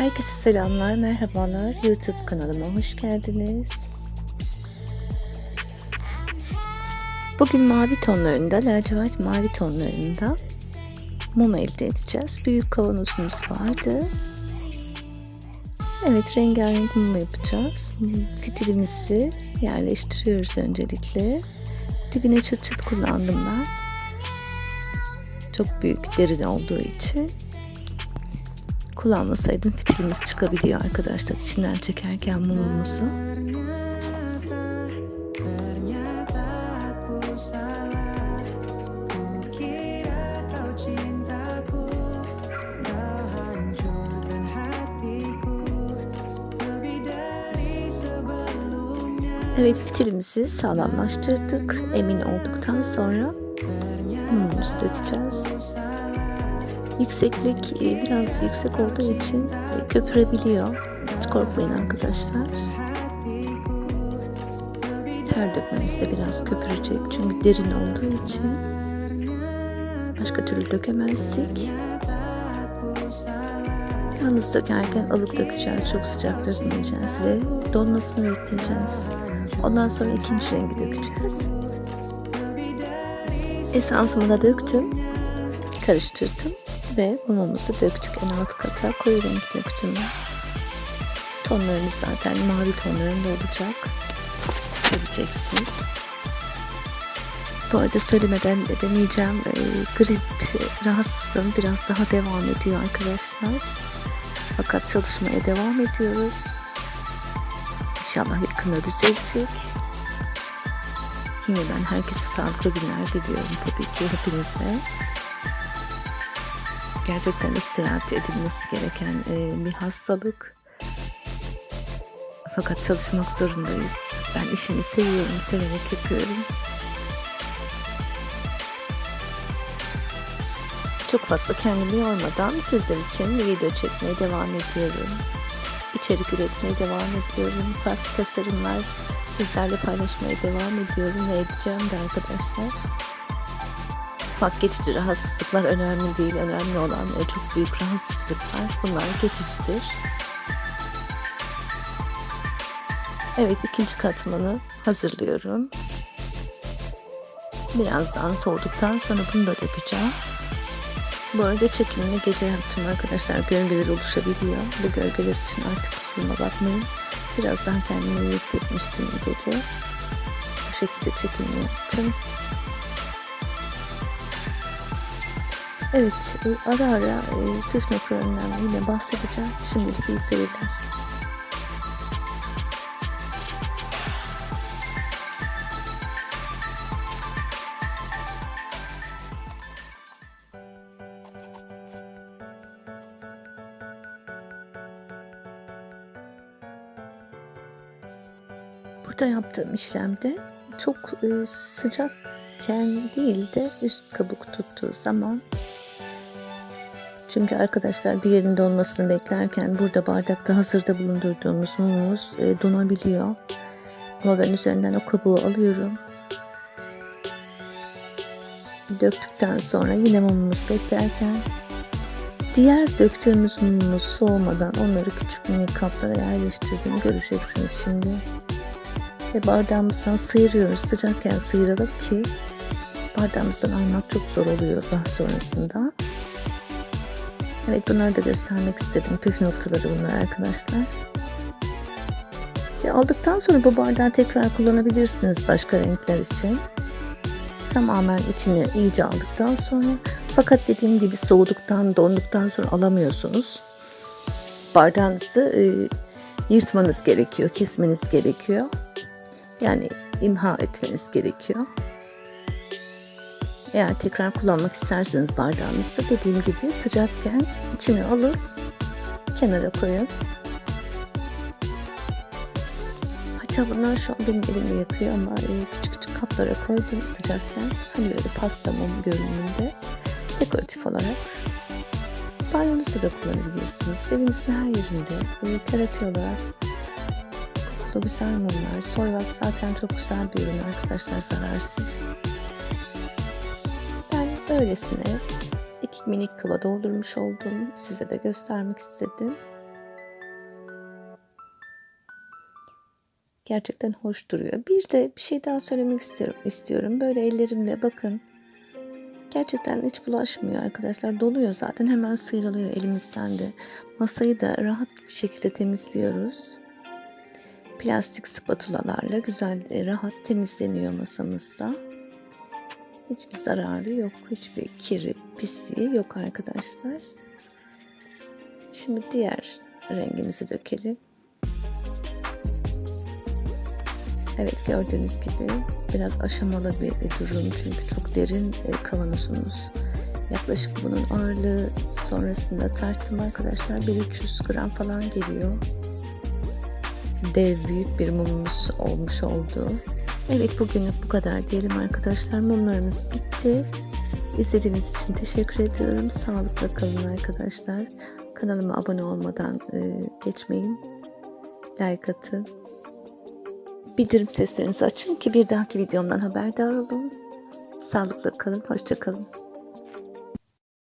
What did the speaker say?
Herkese selamlar, merhabalar. YouTube kanalıma hoş geldiniz. Bugün mavi tonlarında, lacivert mavi tonlarında mum elde edeceğiz. Büyük kavanozumuz vardı. Evet, rengarenk mum yapacağız. Fitilimizi yerleştiriyoruz öncelikle. Dibine çıt çıt kullandım ben. Çok büyük derin olduğu için kullanmasaydım fitilimiz çıkabiliyor arkadaşlar içinden çekerken mumumuzu. Evet fitilimizi sağlamlaştırdık. Emin olduktan sonra mumumuzu dökeceğiz. Yükseklik e, biraz yüksek olduğu için e, köpürebiliyor. Hiç korkmayın arkadaşlar. Her dökmemizde biraz köpürecek çünkü derin olduğu için başka türlü dökemezdik. Yalnız dökerken ılık dökeceğiz. Çok sıcak dökmeyeceğiz ve donmasını bekleyeceğiz. Ondan sonra ikinci rengi dökeceğiz. Esansımı da döktüm. Karıştırdım ve mumumuzu döktük en alt kata. Koyu renk döktüm. Tonlarımız zaten mavi tonlarında olacak. Göreceksiniz. Bu arada söylemeden de demeyeceğim. E, grip rahatsızlığım biraz daha devam ediyor arkadaşlar. Fakat çalışmaya devam ediyoruz. İnşallah yakında düzelecek. Yine ben herkese sağlıklı günler diliyorum tabii ki hepinize. Gerçekten istirahat edilmesi gereken e, bir hastalık. Fakat çalışmak zorundayız. Ben işimi seviyorum, severek yapıyorum. Çok fazla kendimi yormadan sizler için video çekmeye devam ediyorum. İçerik üretmeye devam ediyorum. Farklı tasarımlar sizlerle paylaşmaya devam ediyorum ve edeceğim de arkadaşlar. Ufak geçici rahatsızlıklar önemli değil. Önemli olan e, çok büyük rahatsızlıklar. Bunlar geçicidir. Evet ikinci katmanı hazırlıyorum. Birazdan soğuduktan sonra bunu da dökeceğim. Bu arada çekimini gece yaptım arkadaşlar. Gölgeler oluşabiliyor. Bu gölgeler için artık kusuruma bakmayın. Biraz daha kendimi iyi hissetmiştim gece. Bu şekilde çekimini yaptım. Evet, e, ara ara e, tuş noktalarından yine bahsedeceğim. Şimdilik iyi seyirler. Burada yaptığım işlemde çok e, sıcakken değil de üst kabuk tuttuğu zaman çünkü arkadaşlar diğerinin donmasını beklerken burada bardakta hazırda bulundurduğumuz mumumuz e, donabiliyor. Ama ben üzerinden o kabuğu alıyorum. Döktükten sonra yine mumumuz beklerken diğer döktüğümüz mumumuz soğumadan onları küçük minik kaplara yerleştirdiğimi göreceksiniz şimdi. Ve bardağımızdan sıyırıyoruz. Sıcakken sıyıralım ki bardağımızdan almak çok zor oluyor daha sonrasında. Evet bunları da göstermek istedim. Püf noktaları bunlar arkadaşlar. Ve aldıktan sonra bu bardağı tekrar kullanabilirsiniz başka renkler için. Tamamen içini iyice aldıktan sonra fakat dediğim gibi soğuduktan donduktan sonra alamıyorsunuz. Bardağınızı e, yırtmanız gerekiyor, kesmeniz gerekiyor. Yani imha etmeniz gerekiyor. Eğer tekrar kullanmak isterseniz bardağınızı dediğim gibi sıcakken içine alıp kenara koyun. Hatta bunlar şu an benim elimi yakıyor ama küçük küçük kaplara koydum sıcakken. Hani böyle pasta mum görünümünde dekoratif olarak. Banyonuzda da kullanabilirsiniz. Evinizin her yerinde terapi olarak kokulu güzel mumlar. Soyvax zaten çok güzel bir ürün arkadaşlar zararsız. Böylesine iki minik kıva doldurmuş oldum. Size de göstermek istedim. Gerçekten hoş duruyor. Bir de bir şey daha söylemek istiyorum. istiyorum. Böyle ellerimle bakın. Gerçekten hiç bulaşmıyor arkadaşlar. Doluyor zaten hemen sıyrılıyor elimizden de. Masayı da rahat bir şekilde temizliyoruz. Plastik spatulalarla güzel e, rahat temizleniyor masamızda. Hiçbir zararı yok. Hiçbir kiri, pisliği yok arkadaşlar. Şimdi diğer rengimizi dökelim. Evet gördüğünüz gibi biraz aşamalı bir durum çünkü çok derin e, kavanozumuz. Yaklaşık bunun ağırlığı sonrasında tarttım arkadaşlar 1300 gram falan geliyor. Dev büyük bir mumumuz olmuş oldu. Evet bugünlük bu kadar diyelim arkadaşlar. Mumlarımız bitti. İzlediğiniz için teşekkür ediyorum. Sağlıkla kalın arkadaşlar. Kanalıma abone olmadan e, geçmeyin. Like atın. Bildirim seslerinizi açın ki bir dahaki videomdan haberdar olun. Sağlıkla kalın, hoşça kalın.